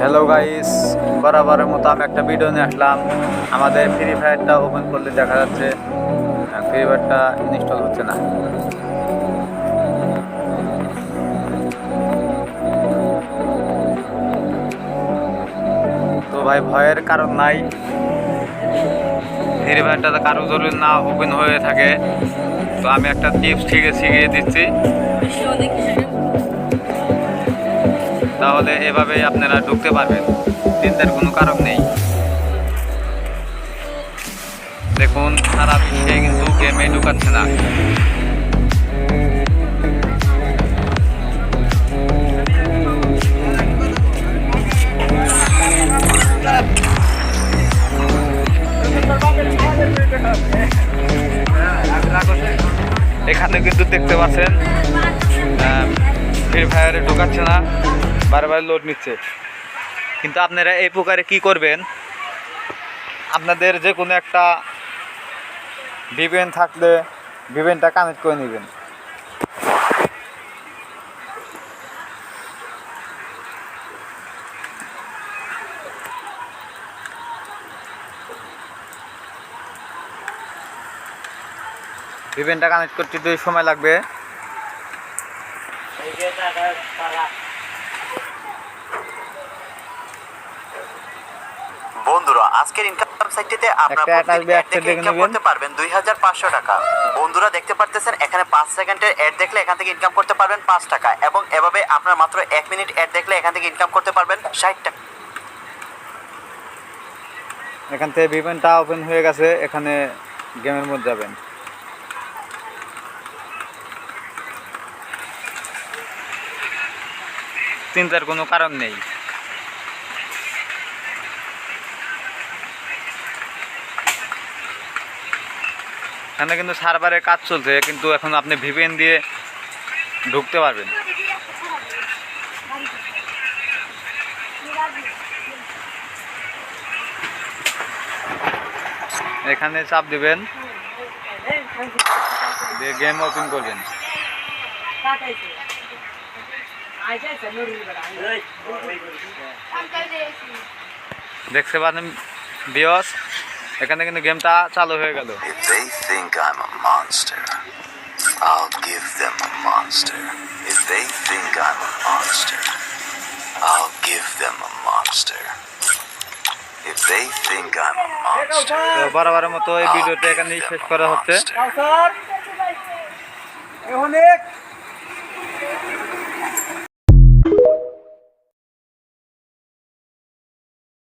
Hello guys বরাবরের মতো আমি একটা ভিডিও নিয়ে আসলাম। আমাদের ফ্রি ফায়ারটা ওপেন করলে দেখা যাচ্ছে ফ্রি ফায়ারটা ইনস্টল হচ্ছে না। তো ভাই, ভয়ের কারণ নাই। ফ্রি ফায়ারটা কারও জরুরি না ওপেন হয়ে থাকে। তো আমি একটা টিপস ঠিক শিখিয়ে দিচ্ছি। তাহলে এভাবেই আপনারা ঢুকতে পারবেন। চিন্তার কোনো কারণ নেই। দেখুন, সারা বিশ্বে কিন্তু গেমে ঢুকাচ্ছে না। এখানে কিন্তু দেখতে পাচ্ছেন ফ্রি ফায়ারে ঢোকাচ্ছে না। বারবার লোড নিচ্ছে। কিন্তু আপনারা এই প্রকারে কি করবেন? আপনাদের যে কোনো একটা ভিভেন থাকলে ভিভেনটা কানেক্ট করে নেবেন। ভিভেনটা কানেক্ট করতে একটু সময় লাগবে বন্ধুরা আজকের ইনকাম সাইটটিতে আপনারা দেখে ইনকাম করতে পারবেন দুই হাজার পাঁচশো টাকা। বন্ধুরা দেখতে পারতেছেন এখানে পাঁচ সেকেন্ডের অ্যাড দেখলে এখান থেকে ইনকাম করতে পারবেন পাঁচ টাকা এবং এভাবে আপনার মাত্র এক মিনিট অ্যাড দেখলে এখান থেকে ইনকাম করতে পারবেন ষাট টাকা। এখান থেকে ভিভেনটা ওপেন হয়ে গেছে এখানে গেমের মধ্যে যাবেন। চিন্তার কোনো কারণ নেই। এখানে কিন্তু সার্ভারের কাজ চলছে, কিন্তু এখন আপনি ভিপিএন দিয়ে ঢুকতে পারবেন। এখানে চাপ দিবেন, দিয়ে গেম ওপেন করবেন। দেখতে পাচ্ছেন বিয়স এখানে কিন্তু গেমটা চালু হয়ে গেল If they think I'm a monster, I'll give them a monster. If they think I'm a monster, I'll give them a monster. If they think I'm a monster, বরাবরের মতো এই ভিডিওটা এখানেই শেষ করা হচ্ছে